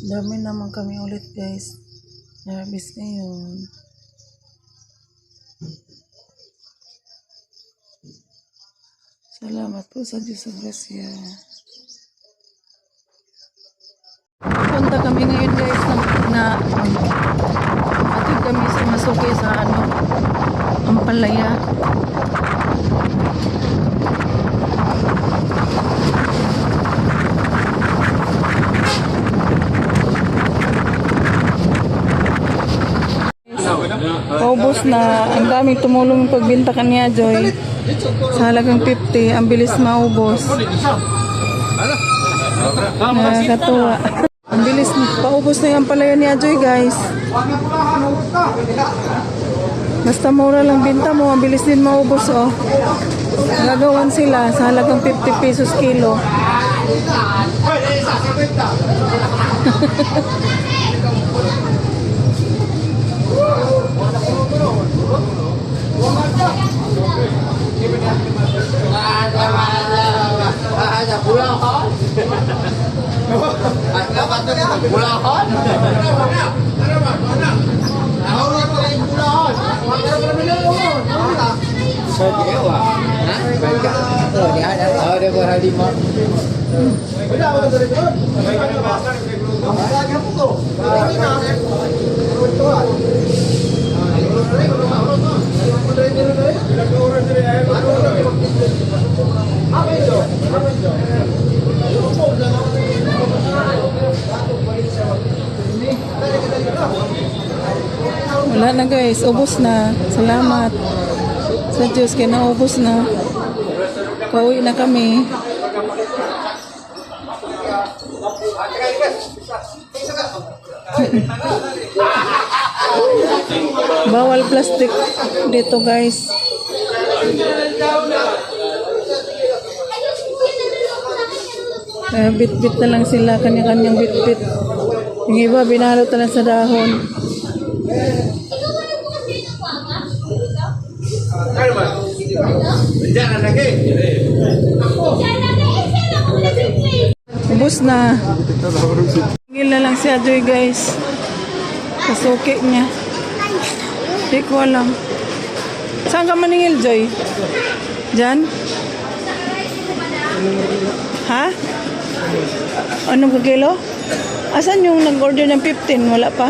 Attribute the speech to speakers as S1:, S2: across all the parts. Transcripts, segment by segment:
S1: Dami naman kami ulit guys. Harvest ngayon. Salamat po sa Diyos sa grasya. Punta kami ngayon guys na, na atid kami sa masuki sa ano, Ampalaya. Paubos na. Ang daming tumulong pagbinta kanya, Joy. Sa halagang 50, ang bilis maubos. Nakakatuwa. Ang bilis, paubos na yung palaya niya, Joy, guys. Basta mura lang binta mo, ang bilis din maubos, oh. Gagawan sila sa halagang 50 pesos kilo. Mulahan. Thank you. Wala na guys, ubos na. Salamat. Sa Diyos, kaya naubos na. Pauwi na kami. Bawal plastic dito guys. Kaya bit-bit na lang sila, kanya-kanyang bit-bit. Yung iba, binalot na sa dahon. Ubus na. Tingil na lang si Ajoy guys. Kasuki niya. Di ko alam. Saan ka maningil, Joy? Diyan? Ha? Anong kagilo? Asan yung nag-order ng 15? Wala pa?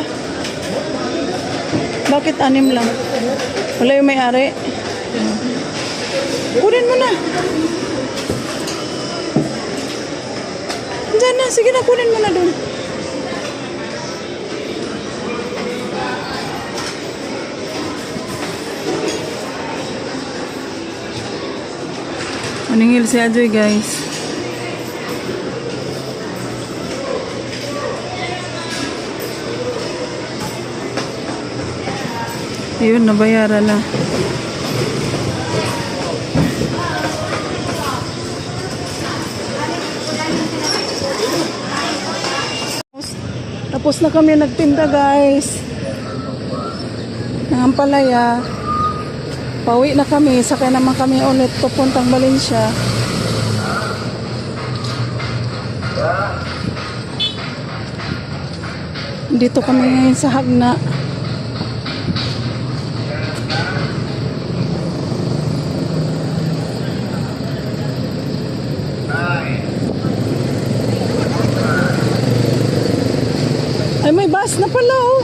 S1: Bakit anim lang? Wala yung may-ari? Kunin mo na. Diyan na. Sige na, kunin mo na dun. Maningil si Ajoy, guys. Ayun, nabayaran na. Tapos na kami nagtinda guys. Ng Ampalaya. Pauwi na kami. Sakay naman kami ulit papuntang Valencia. Dito kami ngayon sa Hagna. Ay, may bus na pala, oh.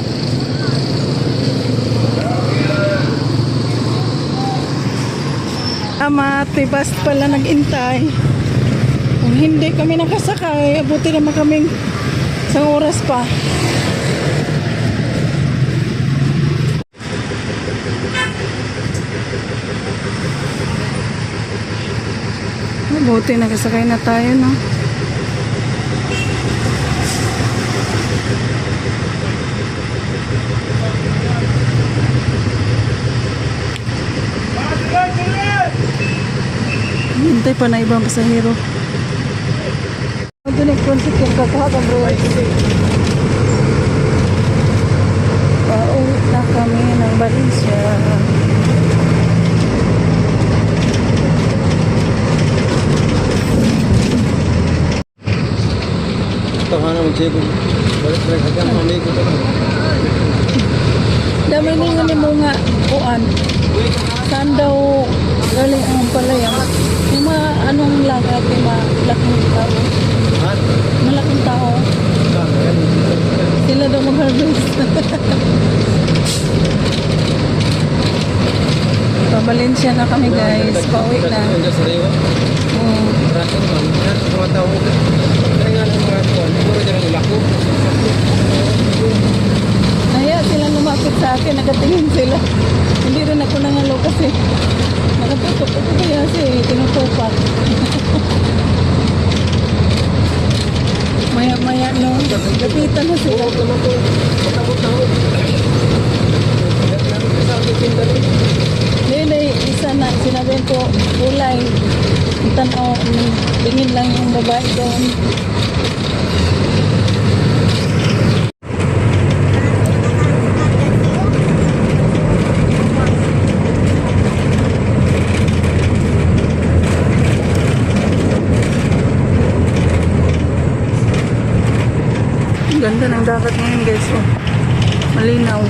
S1: Tama, may bus pala nag-intay. Kung hindi kami nakasakay, abuti naman kaming isang oras pa. Abuti nakasakay na tayo, no? Pa na ibang pasahero. Ito nag-contact yung kakahagan bro. Pauwi na kami ng Valencia.
S2: Nga naman siya. Balik-balik hanggang mamigo ka lang.
S1: Dami ni nga ni mo nga kuan. Saan daw galing ang palaya? Yung mga anong lagat, yung mga laking tao. Malaking tao. Sila daw mag-harvest. Pabalencia na kami guys. Pauwi na.
S2: Sa rewa.
S1: Oo.
S2: Rason man. Yan, sa mga tao. Kaya nga ng mga kuwan. Siguro dyan ang ulako.
S1: Kaya sila lumapit sa akin, nagatingin sila. Hindi rin ako nangalo kasi nakatutok ako kaya kasi tinutupak. Maya-maya no, gapitan na sila.
S2: Rin.
S1: Hindi, isa na, sinabi ko, kulay. Tanaw, tingin lang yung babae doon. Ganda ng dagat ngayon guys. Oh. Malinaw.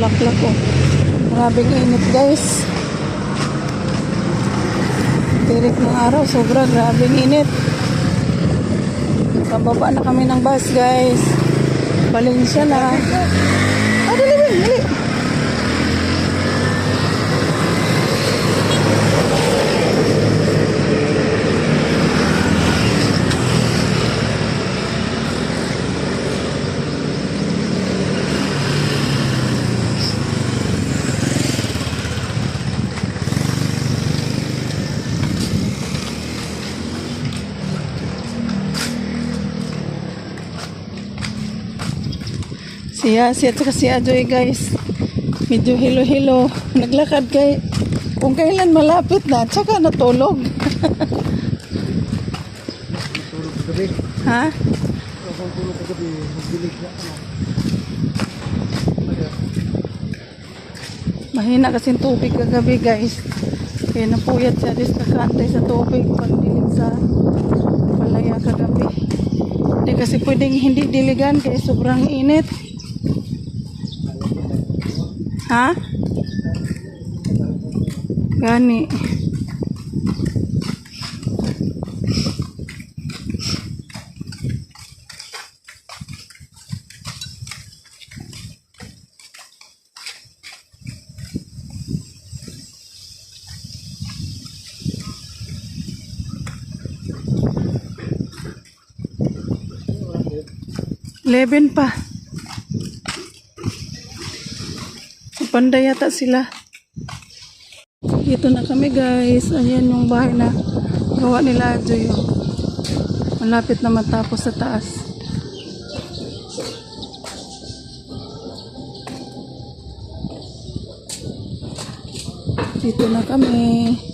S1: Bulaklak ko. Grabe init guys. Tirik ng araw, sobra grabe init. Pababa na kami ng bus guys. Valencia na. Si Yasi at saka si Ajoy guys. Medyo hilo-hilo. Naglakad kay kung kailan malapit na, tsaka natulog.
S2: Tulog ka gabi.
S1: ha? Mahina kasing tubig kagabi guys. Kaya napuyat siya rin kakantay sa tubig pag dilim sa palaya kagabi. Hindi kasi pwedeng hindi diligan kaya sobrang init. Ha? Gani. Eleven pa. Panday yata sila. Dito na kami guys. Ayan yung bahay na gawa nila Joy. oh. Malapit na matapos sa taas. Dito na kami.